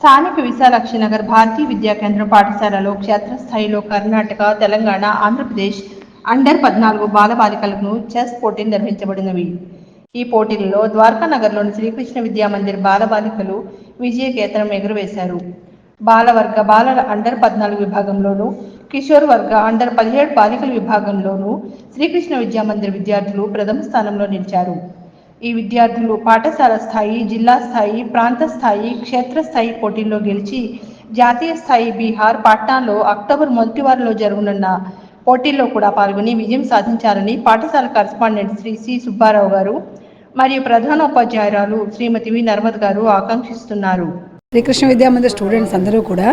స్థానిక నగర్ భారతీయ విద్యా కేంద్రం పాఠశాలలో క్షేత్రస్థాయిలో కర్ణాటక తెలంగాణ ఆంధ్రప్రదేశ్ అండర్ పద్నాలుగు బాలబాలికలను చెస్ పోటీలు నిర్వహించబడినవి ఈ పోటీలలో ద్వారకా నగర్లోని శ్రీకృష్ణ విద్యా మందిర్ విజయ కేతనం ఎగురవేశారు బాలవర్గ బాలల అండర్ పద్నాలుగు విభాగంలోనూ కిషోర్ వర్గ అండర్ పదిహేడు బాలికల విభాగంలోనూ శ్రీకృష్ణ విద్యామందిర్ విద్యార్థులు ప్రథమ స్థానంలో నిలిచారు ఈ విద్యార్థులు పాఠశాల స్థాయి జిల్లా స్థాయి ప్రాంత స్థాయి క్షేత్రస్థాయి పోటీల్లో గెలిచి జాతీయ స్థాయి బీహార్ పాట్నాలో అక్టోబర్ మొదటి వారంలో జరగనున్న పోటీల్లో కూడా పాల్గొని విజయం సాధించాలని పాఠశాల కరస్పాండెంట్ శ్రీ సి సుబ్బారావు గారు మరియు ప్రధానోపాధ్యాయురాలు శ్రీమతి వి నర్మద్ గారు ఆకాంక్షిస్తున్నారు శ్రీకృష్ణ విద్యా మందిర్ స్టూడెంట్స్ అందరూ కూడా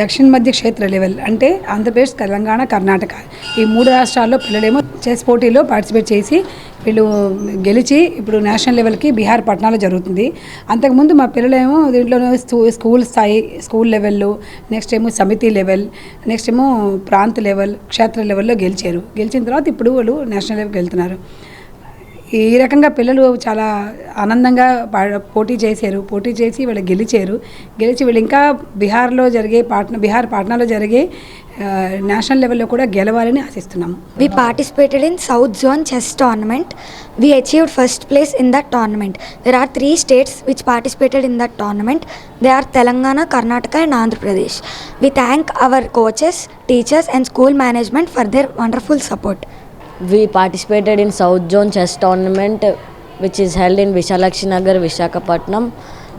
దక్షిణ మధ్య క్షేత్ర లెవెల్ అంటే ఆంధ్రప్రదేశ్ తెలంగాణ కర్ణాటక ఈ మూడు రాష్ట్రాల్లో పిల్లలేమో చెస్ పోటీలో పార్టిసిపేట్ చేసి వీళ్ళు గెలిచి ఇప్పుడు నేషనల్ లెవెల్కి బీహార్ పట్నాలో జరుగుతుంది అంతకుముందు మా పిల్లలేమో దీంట్లో స్కూల్ స్థాయి స్కూల్ లెవెల్లో నెక్స్ట్ ఏమో సమితి లెవెల్ నెక్స్ట్ ఏమో ప్రాంత లెవెల్ క్షేత్ర లెవెల్లో గెలిచారు గెలిచిన తర్వాత ఇప్పుడు వాళ్ళు నేషనల్ లెవెల్కి వెళ్తున్నారు ఈ రకంగా పిల్లలు చాలా ఆనందంగా పోటీ చేశారు పోటీ చేసి వీళ్ళు గెలిచారు గెలిచి వీళ్ళు ఇంకా బీహార్లో జరిగే పాట్నా బీహార్ పాట్నాలో జరిగే నేషనల్ లెవెల్లో కూడా గెలవాలని ఆశిస్తున్నాము we participated in south zone chess tournament we achieved first place in that tournament there are three states which participated in that tournament they are Telangana Karnataka and Andhra Pradesh we thank our coaches teachers and school management for their wonderful support We participated in South Zone Chess Tournament, which is held in Vishalakshinagar, Vishakhapatnam.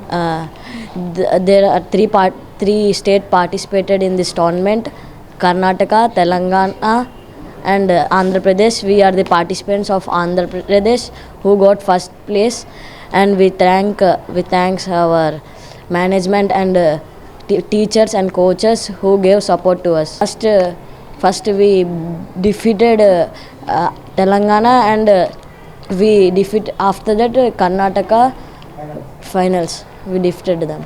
Uh, th there are three part three state participated in this tournament: Karnataka, Telangana, and uh, Andhra Pradesh. We are the participants of Andhra Pradesh who got first place, and we thank uh, we thanks our management and uh, teachers and coaches who gave support to us. First, uh, first we defeated. Uh, Telangana, and we defeat after that Karnataka finals. We defeated them.